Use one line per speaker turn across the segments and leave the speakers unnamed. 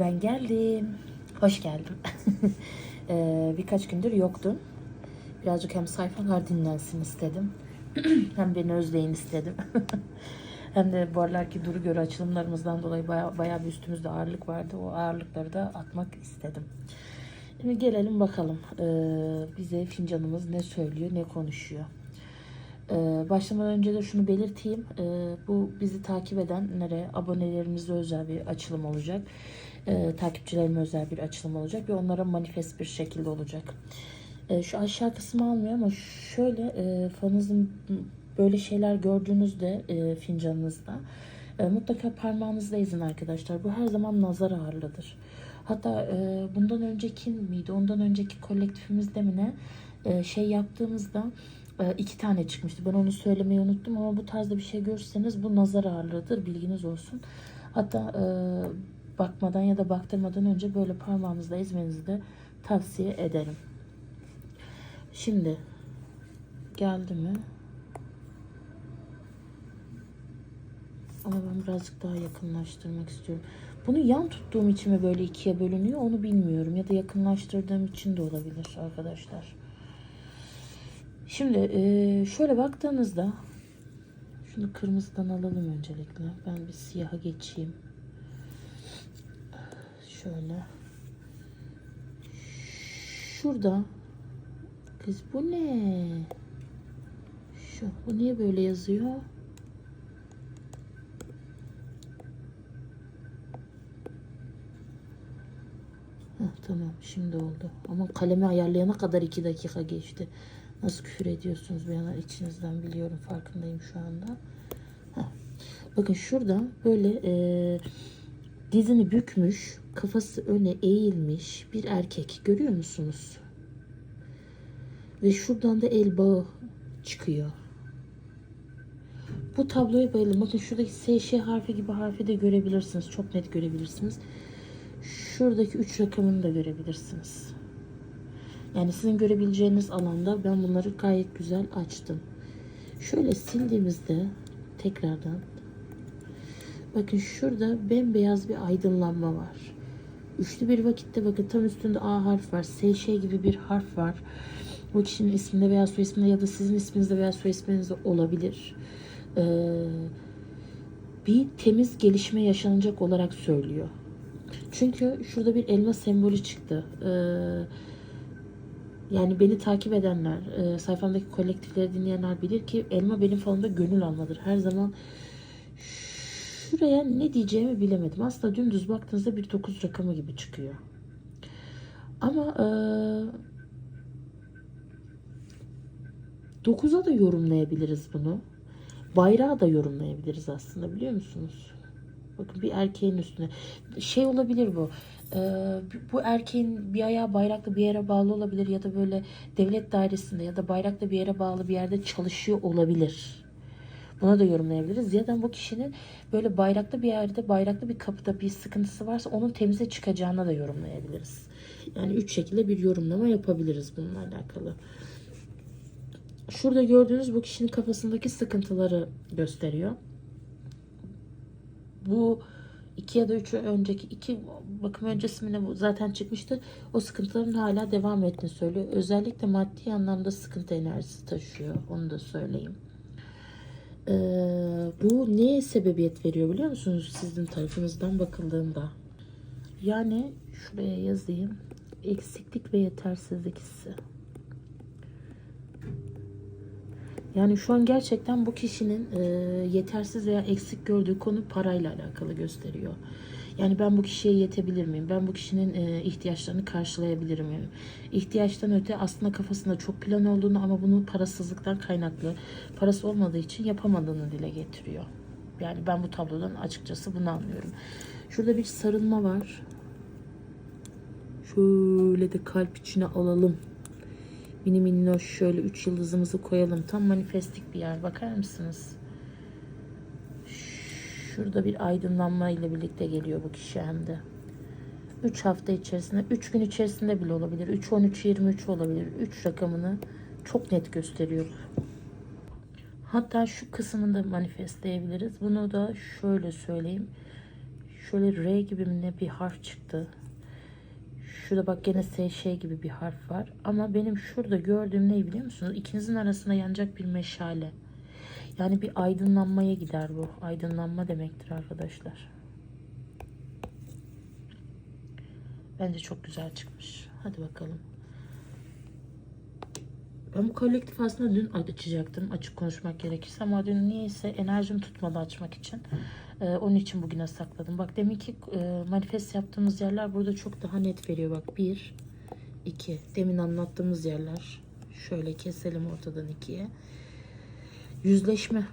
Ben geldim. Hoş geldim. Ee, birkaç gündür yoktum. Birazcık hem sayfalar dinlensin istedim. hem beni özleyin istedim. hem de bu aralarki duru göre açılımlarımızdan dolayı baya, bayağı bir üstümüzde ağırlık vardı. O ağırlıkları da atmak istedim. Şimdi gelelim bakalım. Ee, bize fincanımız ne söylüyor, ne konuşuyor. Ee, başlamadan önce de şunu belirteyim. Ee, bu bizi takip edenlere abonelerimize özel bir açılım olacak. Ee, takipçilerime özel bir açılım olacak ve onlara manifest bir şekilde olacak. Ee, şu aşağı kısmı almıyor ama şöyle e, fanınızın böyle şeyler gördüğünüzde e, fincanınızda e, mutlaka parmağınızla ezin arkadaşlar. Bu her zaman nazar ağırlıdır. Hatta e, bundan önceki miydi? Ondan önceki kolektifimizde mi ne? E, şey yaptığımızda e, iki tane çıkmıştı. Ben onu söylemeyi unuttum ama bu tarzda bir şey görürseniz bu nazar ağırlığıdır. Bilginiz olsun. Hatta e, bakmadan ya da baktırmadan önce böyle parmağınızla ezmenizi de tavsiye ederim. Şimdi geldi mi? Ama ben birazcık daha yakınlaştırmak istiyorum. Bunu yan tuttuğum için mi böyle ikiye bölünüyor onu bilmiyorum. Ya da yakınlaştırdığım için de olabilir arkadaşlar. Şimdi e, şöyle baktığınızda şunu kırmızıdan alalım öncelikle. Ben bir siyaha geçeyim. Şöyle. Şurada. Kız bu ne? Şu. Bu niye böyle yazıyor? Heh, tamam şimdi oldu. Ama kalemi ayarlayana kadar iki dakika geçti. Nasıl küfür ediyorsunuz bir yana içinizden biliyorum farkındayım şu anda. Heh. Bakın şurada böyle e, dizini bükmüş, kafası öne eğilmiş bir erkek görüyor musunuz? Ve şuradan da el bağı çıkıyor. Bu tabloya bayıldım. Bakın şuradaki SŞ harfi gibi harfi de görebilirsiniz. Çok net görebilirsiniz. Şuradaki 3 rakamını da görebilirsiniz. Yani sizin görebileceğiniz alanda ben bunları gayet güzel açtım. Şöyle sildiğimizde tekrardan bakın şurada bembeyaz bir aydınlanma var. Üçlü bir vakitte bakın tam üstünde A harf var. SŞ gibi bir harf var. Bu kişinin isminde veya soy isminde ya da sizin isminizde veya soy isminizde olabilir. Ee, bir temiz gelişme yaşanacak olarak söylüyor. Çünkü şurada bir elma sembolü çıktı. Ee, yani beni takip edenler, e, sayfamdaki kolektifleri dinleyenler bilir ki elma benim falımda gönül almadır. Her zaman şuraya ne diyeceğimi bilemedim. Aslında dümdüz baktığınızda bir 9 rakamı gibi çıkıyor. Ama e, 9'a da yorumlayabiliriz bunu. Bayrağı da yorumlayabiliriz aslında biliyor musunuz? Bakın bir erkeğin üstüne. Şey olabilir bu. Ee, bu erkeğin bir ayağı bayraklı bir yere bağlı olabilir ya da böyle devlet dairesinde ya da bayraklı bir yere bağlı bir yerde çalışıyor olabilir. Buna da yorumlayabiliriz. Ya da bu kişinin böyle bayraklı bir yerde, bayraklı bir kapıda bir sıkıntısı varsa onun temize çıkacağına da yorumlayabiliriz. Yani üç şekilde bir yorumlama yapabiliriz bununla alakalı. Şurada gördüğünüz bu kişinin kafasındaki sıkıntıları gösteriyor. Bu iki ya da üç önceki iki bakım öncesi mi ne bu zaten çıkmıştı. O sıkıntıların hala devam ettiğini söylüyor. Özellikle maddi anlamda sıkıntı enerjisi taşıyor. Onu da söyleyeyim. Ee, bu neye sebebiyet veriyor biliyor musunuz sizin tarafınızdan bakıldığında? Yani şuraya yazayım. Eksiklik ve yetersizlik hissi. Yani şu an gerçekten bu kişinin e, yetersiz veya eksik gördüğü konu parayla alakalı gösteriyor. Yani ben bu kişiye yetebilir miyim? Ben bu kişinin e, ihtiyaçlarını karşılayabilir miyim? İhtiyaçtan öte aslında kafasında çok plan olduğunu ama bunu parasızlıktan kaynaklı, parası olmadığı için yapamadığını dile getiriyor. Yani ben bu tablodan açıkçası bunu anlıyorum. Şurada bir sarılma var. Şöyle de kalp içine alalım. Mini minnoş şöyle 3 yıldızımızı koyalım. Tam manifestik bir yer. Bakar mısınız? Şurada bir aydınlanma ile birlikte geliyor bu kişi hem de. 3 hafta içerisinde, 3 gün içerisinde bile olabilir. 3, 13, 23 olabilir. 3 rakamını çok net gösteriyor. Hatta şu kısmını da manifestleyebiliriz. Bunu da şöyle söyleyeyim. Şöyle R gibi ne bir harf çıktı. Şurada bak gene S şey gibi bir harf var. Ama benim şurada gördüğüm ne biliyor musunuz? İkinizin arasında yanacak bir meşale. Yani bir aydınlanmaya gider bu. Aydınlanma demektir arkadaşlar. Bence çok güzel çıkmış. Hadi bakalım. Ben bu kolektif aslında dün açacaktım açık konuşmak gerekirse ama dün niyeyse enerjim tutmadı açmak için. Ee, onun için bugüne sakladım. Bak demek ki e, manifest yaptığımız yerler burada çok daha net veriyor. Bak bir, iki. Demin anlattığımız yerler. Şöyle keselim ortadan ikiye. Yüzleşme.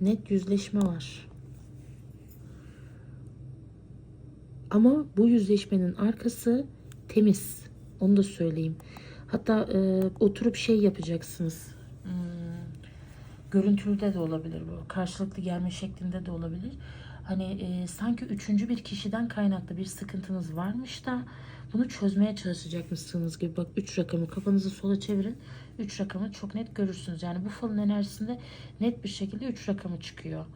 Net yüzleşme var. Ama bu yüzleşmenin arkası temiz. Onu da söyleyeyim. Hatta e, oturup şey yapacaksınız. Hmm, görüntülü de olabilir bu. Karşılıklı gelme şeklinde de olabilir. Hani e, sanki üçüncü bir kişiden kaynaklı bir sıkıntınız varmış da bunu çözmeye çalışacakmışsınız gibi. Bak 3 rakamı kafanızı sola çevirin. 3 rakamı çok net görürsünüz. Yani bu falın enerjisinde net bir şekilde 3 rakamı çıkıyor.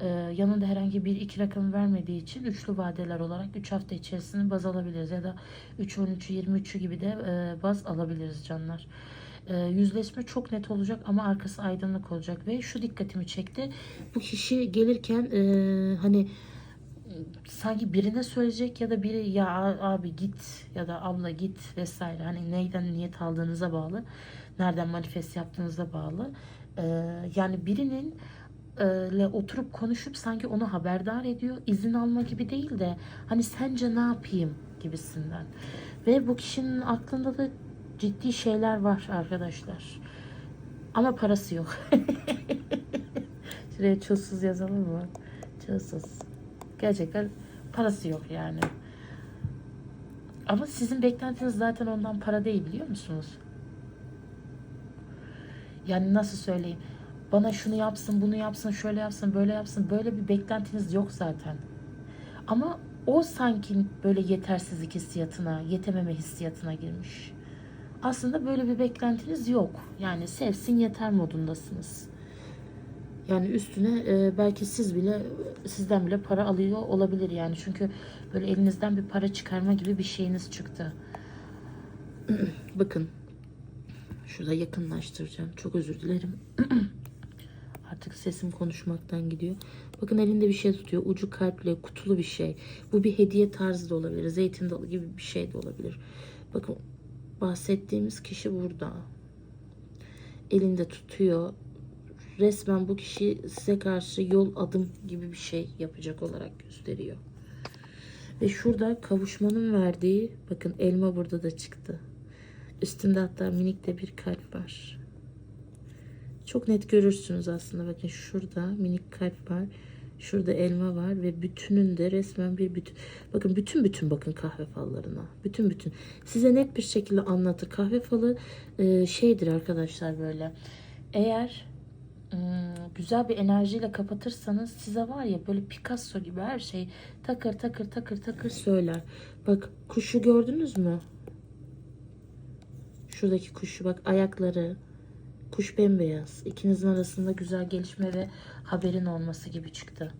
Ee, yanında herhangi bir iki rakamı vermediği için üçlü vadeler olarak 3 hafta içerisinde baz alabiliriz ya da 3 13'ü 23'ü gibi de e, baz alabiliriz canlar. E, yüzleşme çok net olacak ama arkası aydınlık olacak. Ve şu dikkatimi çekti. Bu kişi gelirken e, hani sanki birine söyleyecek ya da biri ya abi git ya da abla git vesaire. Hani neyden niyet aldığınıza bağlı. Nereden manifest yaptığınıza bağlı. Ee, yani birinin e, ile oturup konuşup sanki onu haberdar ediyor izin alma gibi değil de hani sence ne yapayım? gibisinden. Ve bu kişinin aklında da ciddi şeyler var arkadaşlar ama parası yok şuraya çulsuz yazalım mı çulsuz Gerçekten parası yok yani. Ama sizin beklentiniz zaten ondan para değil biliyor musunuz? Yani nasıl söyleyeyim? Bana şunu yapsın, bunu yapsın, şöyle yapsın, böyle yapsın. Böyle bir beklentiniz yok zaten. Ama o sanki böyle yetersizlik hissiyatına, yetememe hissiyatına girmiş. Aslında böyle bir beklentiniz yok. Yani sevsin yeter modundasınız. Yani üstüne e, belki siz bile sizden bile para alıyor olabilir yani. Çünkü böyle elinizden bir para çıkarma gibi bir şeyiniz çıktı. Bakın. Şurada yakınlaştıracağım. Çok özür dilerim. Artık sesim konuşmaktan gidiyor. Bakın elinde bir şey tutuyor. Ucu kalple kutulu bir şey. Bu bir hediye tarzı da olabilir. Zeytin dalı gibi bir şey de olabilir. Bakın bahsettiğimiz kişi burada. Elinde tutuyor resmen bu kişi size karşı yol adım gibi bir şey yapacak olarak gösteriyor. Ve şurada kavuşmanın verdiği bakın elma burada da çıktı. Üstünde hatta minik de bir kalp var. Çok net görürsünüz aslında. Bakın şurada minik kalp var. Şurada elma var ve bütününde resmen bir bütün. Bakın bütün bütün bakın kahve fallarına. Bütün bütün. Size net bir şekilde anlatır. Kahve falı e, şeydir arkadaşlar böyle. Eğer Hmm, güzel bir enerjiyle kapatırsanız size var ya böyle Picasso gibi her şey takır takır takır takır söyler. Bak kuşu gördünüz mü? Şuradaki kuşu bak ayakları. Kuş bembeyaz. İkinizin arasında güzel gelişme ve haberin olması gibi çıktı.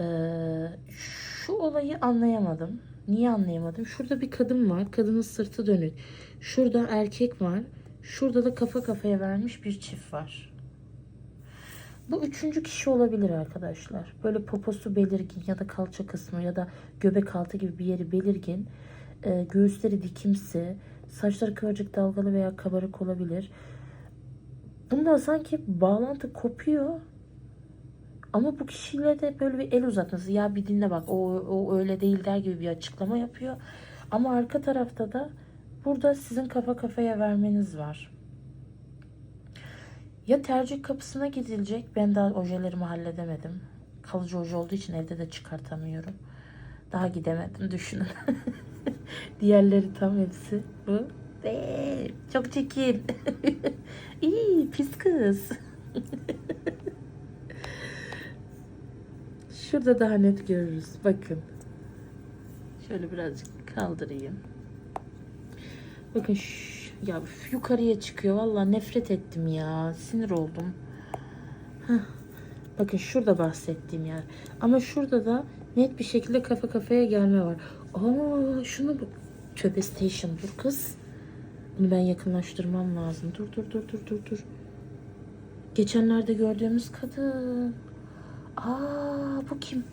Ee, şu olayı anlayamadım. Niye anlayamadım? Şurada bir kadın var. Kadının sırtı dönük. Şurada erkek var. Şurada da kafa kafaya vermiş bir çift var. Bu üçüncü kişi olabilir arkadaşlar. Böyle poposu belirgin ya da kalça kısmı ya da göbek altı gibi bir yeri belirgin. E, göğüsleri dikimsi. Saçları kıvırcık dalgalı veya kabarık olabilir. Bunda sanki bağlantı kopuyor. Ama bu kişiyle de böyle bir el uzatması. Ya bir dinle bak o, o öyle değil der gibi bir açıklama yapıyor. Ama arka tarafta da burada sizin kafa kafaya vermeniz var. Ya tercih kapısına gidilecek. Ben daha ojelerimi halledemedim. Kalıcı oje olduğu için evde de çıkartamıyorum. Daha gidemedim düşünün. Diğerleri tam hepsi bu. Ve çok çirkin. İyi pis kız. Şurada daha net görürüz. Bakın. Şöyle birazcık kaldırayım. Bakın şu ya yukarıya çıkıyor. Vallahi nefret ettim ya. Sinir oldum. Heh. Bakın şurada bahsettiğim yer. Ama şurada da net bir şekilde kafa kafaya gelme var. Aa şunu bu. Töbe station dur kız. Bunu ben yakınlaştırmam lazım. Dur dur dur dur dur dur. Geçenlerde gördüğümüz kadın. Aa bu kim?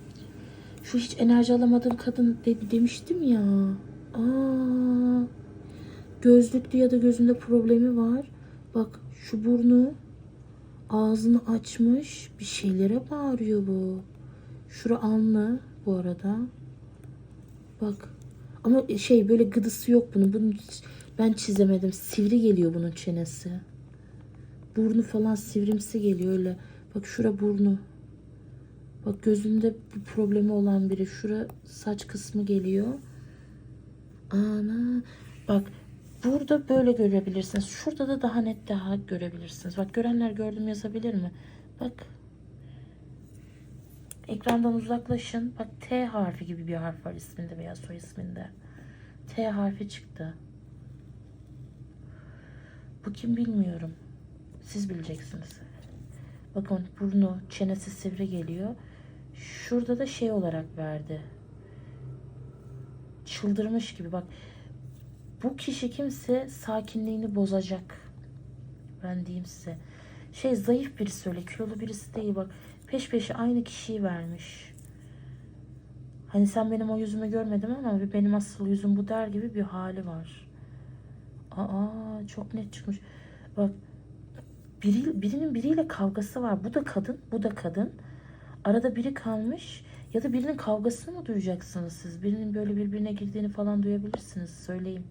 Şu hiç enerji alamadığım kadın de- demiştim ya. Aa gözlüklü ya da gözünde problemi var. Bak şu burnu ağzını açmış bir şeylere bağırıyor bu. Şura alnı bu arada. Bak ama şey böyle gıdısı yok bunun. Bunu hiç- ben çizemedim. Sivri geliyor bunun çenesi. Burnu falan sivrimsi geliyor öyle. Bak şura burnu. Bak gözünde bir problemi olan biri. Şura saç kısmı geliyor. Ana. Bak burada böyle görebilirsiniz. Şurada da daha net daha görebilirsiniz. Bak görenler gördüm yazabilir mi? Bak. Ekrandan uzaklaşın. Bak T harfi gibi bir harf var isminde veya soy isminde. T harfi çıktı. Bu kim bilmiyorum. Siz bileceksiniz. Bakın burnu, çenesi sivri geliyor. Şurada da şey olarak verdi. Çıldırmış gibi bak. Bu kişi kimse sakinliğini bozacak. Ben diyeyim size. Şey zayıf birisi öyle kilolu birisi değil bak. Peş peşe aynı kişiyi vermiş. Hani sen benim o yüzümü görmedin ama benim asıl yüzüm bu der gibi bir hali var. Aa çok net çıkmış. Bak biri, birinin biriyle kavgası var. Bu da kadın, bu da kadın. Arada biri kalmış ya da birinin kavgasını mı duyacaksınız siz? Birinin böyle birbirine girdiğini falan duyabilirsiniz. Söyleyeyim.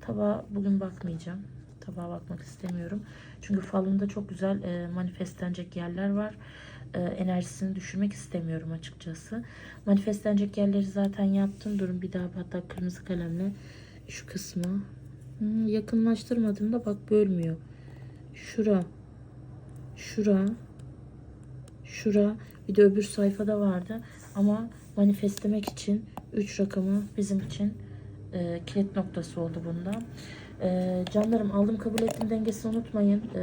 Tabağa bugün bakmayacağım. Tabağa bakmak istemiyorum. Çünkü falımda çok güzel e, manifestlenecek yerler var. E, enerjisini düşürmek istemiyorum açıkçası. Manifestlenecek yerleri zaten yaptım. Durun bir daha hatta kırmızı kalemle şu kısmı. Hmm, yakınlaştırmadığımda bak bölmüyor. Şura. Şura. Şura. Bir de öbür sayfada vardı. Ama manifestlemek için 3 rakamı bizim için e, kilit noktası oldu bunda. E, canlarım aldım kabul ettim dengesini unutmayın. E,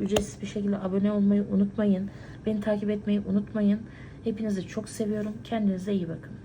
ücretsiz bir şekilde abone olmayı unutmayın. Beni takip etmeyi unutmayın. Hepinizi çok seviyorum. Kendinize iyi bakın.